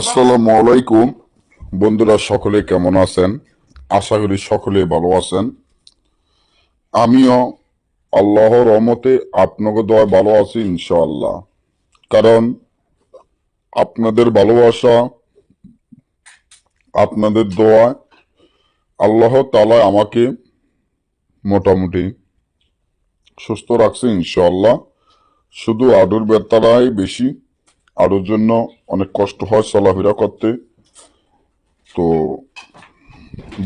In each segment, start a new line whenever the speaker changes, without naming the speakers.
আসসালামু আলাইকুম। বন্ধুরা, সকলে কেমন আছেন? আশা করি সকলে ভালো আছেন। আমিও আল্লাহর রহমতে আপনাকে দয় ভালো আছি, ইনশাআল্লাহ। কারণ আপনাদের ভালোবাসা, আপনাদের দোয়া আল্লাহ তালা আমাকে মোটামুটি সুস্থ রাখছে, ইনশাআল্লাহ। শুধু আডুর ব্যথাটাই বেশি আরোর জন্য অনেক কষ্ট হয় চলাফেরা করতে। তো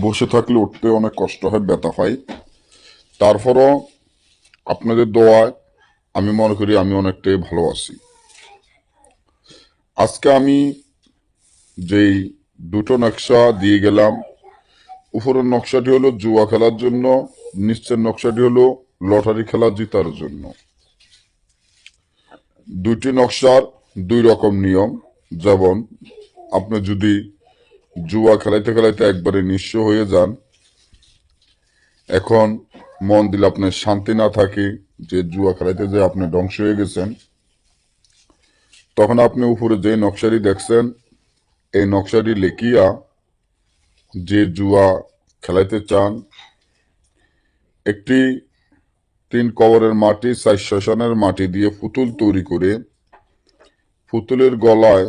বসে থাকলে উঠতে অনেক কষ্ট হয়, ব্যথা হয় তারপরও আপনাদের দোয়ায় আমি মনে করি আমি অনেকটাই ভালো আছি। আজকে আমি যেই দুটো নকশা দিয়ে গেলাম, উপরের নকশাটি হলো জুয়া খেলার জন্য, নিচের নকশাটি হলো লটারি খেলা জিতার জন্য। দুইটি নকশার দুই রকম নিয়ম। যেমন, আপনি যদি জুয়া খেলাইতে খেলাইতে একবারে নিঃস্ব হয়ে যান, এখন মন দিলে আপনার শান্তি না থাকে, যে জুয়া খেলাইতে যে আপনি ধ্বংস হয়ে গেছেন, তখন আপনি উপরে যে নকশাটি দেখছেন, এই নকশাটি লেখিয়া যে জুয়া খেলাইতে চান, একটি তিন কবরের মাটি, চার শ্মশানের মাটি দিয়ে পুতুল তৈরি করে পুতুলের গলায়